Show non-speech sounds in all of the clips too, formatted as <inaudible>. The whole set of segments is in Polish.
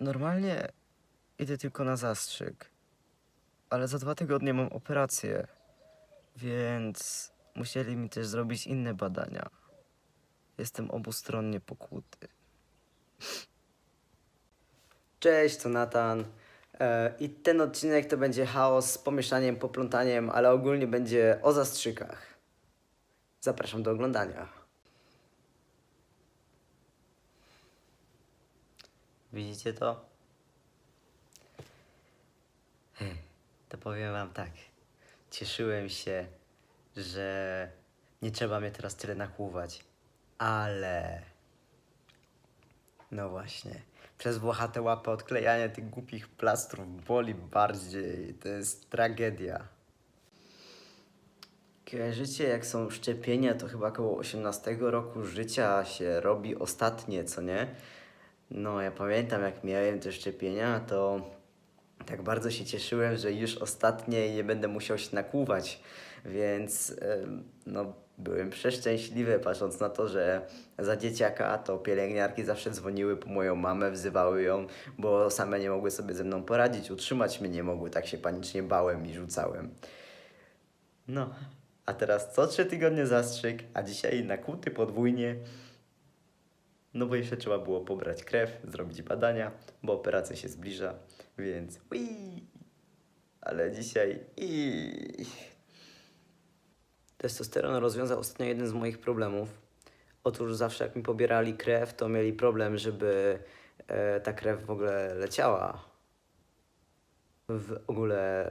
Normalnie idę tylko na zastrzyk, ale za dwa tygodnie mam operację, więc musieli mi też zrobić inne badania. Jestem obustronnie pokłuty. Cześć, to Natan. E, I ten odcinek to będzie chaos z pomieszaniem, poplątaniem, ale ogólnie będzie o zastrzykach. Zapraszam do oglądania. Widzicie to? To powiem wam tak. Cieszyłem się, że nie trzeba mnie teraz tyle nakłuwać, ale no właśnie. Przez włochate łapy odklejanie tych głupich plastrów boli bardziej. To jest tragedia. Kojarzycie, jak są szczepienia, to chyba około 18 roku życia się robi ostatnie, co nie? No, ja pamiętam, jak miałem te szczepienia, to tak bardzo się cieszyłem, że już ostatnie nie będę musiał się nakłuwać, więc no, byłem przeszczęśliwy, patrząc na to, że za dzieciaka to pielęgniarki zawsze dzwoniły po moją mamę, wzywały ją, bo same nie mogły sobie ze mną poradzić, utrzymać mnie nie mogły, tak się panicznie bałem i rzucałem. No, a teraz co trzy tygodnie zastrzyk, a dzisiaj nakłuty podwójnie. No bo jeszcze trzeba było pobrać krew, zrobić badania, bo operacja się zbliża, więc ui. Ale dzisiaj i Testosteron rozwiązał ostatnio jeden z moich problemów. Otóż zawsze jak mi pobierali krew, to mieli problem, żeby e, ta krew w ogóle leciała. W ogóle,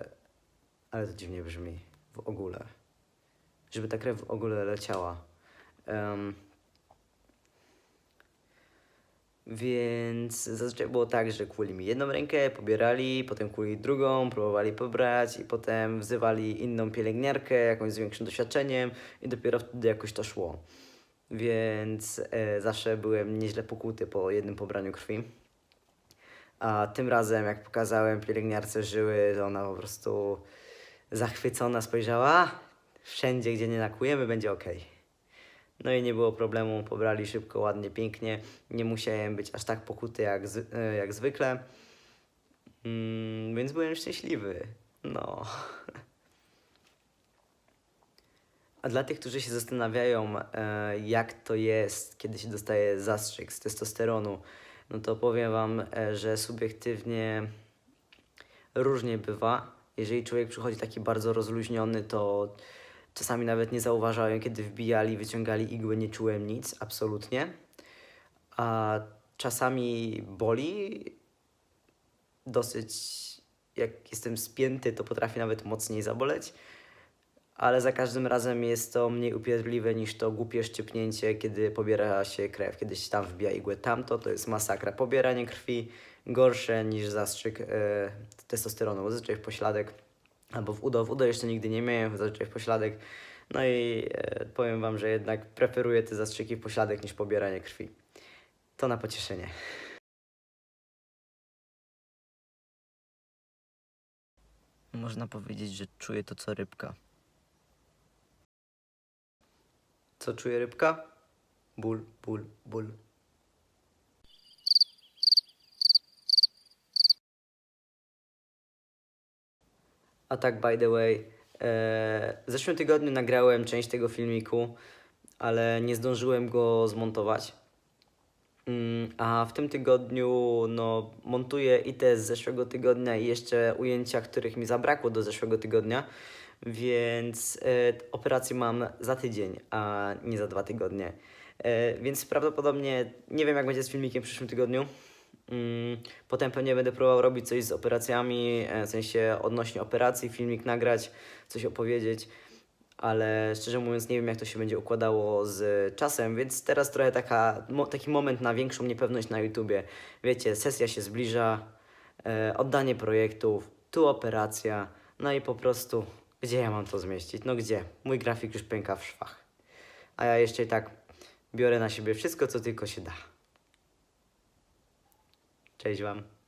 ale to dziwnie brzmi, w ogóle. Żeby ta krew w ogóle leciała. Em, więc zazwyczaj było tak, że kłuli mi jedną rękę, pobierali, potem kłuli drugą, próbowali pobrać i potem wzywali inną pielęgniarkę, jakąś z większym doświadczeniem i dopiero wtedy jakoś to szło. Więc e, zawsze byłem nieźle pokłuty po jednym pobraniu krwi. A tym razem, jak pokazałem pielęgniarce żyły, to ona po prostu zachwycona spojrzała. Wszędzie, gdzie nie nakujemy, będzie ok. No i nie było problemu, pobrali szybko, ładnie, pięknie. Nie musiałem być aż tak pokuty jak, z, e, jak zwykle. Mm, więc byłem szczęśliwy. No. <laughs> A dla tych, którzy się zastanawiają, e, jak to jest, kiedy się dostaje zastrzyk z testosteronu, no to powiem Wam, e, że subiektywnie różnie bywa. Jeżeli człowiek przychodzi taki bardzo rozluźniony, to czasami nawet nie zauważałem, kiedy wbijali, wyciągali igły, nie czułem nic, absolutnie. A czasami boli dosyć, jak jestem spięty, to potrafi nawet mocniej zaboleć, ale za każdym razem jest to mniej upierdliwe niż to głupie szczypnięcie, kiedy pobiera się krew, kiedy się tam wbija igłę. Tamto to jest masakra. Pobieranie krwi gorsze niż zastrzyk e, testosteronu, zazwyczaj w pośladek albo w udo. W udo jeszcze nigdy nie miałem, zazwyczaj w pośladek. No i e, powiem Wam, że jednak preferuję te zastrzyki w pośladek niż pobieranie krwi. To na pocieszenie. Można powiedzieć, że czuję to co rybka. Co czuje rybka? Ból, ból, ból. A tak, by the way, e, w zeszłym tygodniu nagrałem część tego filmiku, ale nie zdążyłem go zmontować. Mm, A w tym tygodniu no, montuję i te z zeszłego tygodnia i jeszcze ujęcia, których mi zabrakło do zeszłego tygodnia, więc e, operację mam za tydzień, a nie za dwa tygodnie. E, więc prawdopodobnie nie wiem, jak będzie z filmikiem w przyszłym tygodniu. Mm, Potem pewnie będę próbował robić coś z operacjami, e, w sensie odnośnie operacji, filmik nagrać, coś opowiedzieć, ale szczerze mówiąc nie wiem jak to się będzie układało z czasem, więc teraz trochę taka, taki moment na większą niepewność na YouTubie. Wiecie, sesja się zbliża, e, oddanie projektów, tu operacja, no i po prostu gdzie ja mam to zmieścić? No gdzie? Mój grafik już pęka w szwach. A ja jeszcze i tak biorę na siebie wszystko, co tylko się da. Cześć Wam.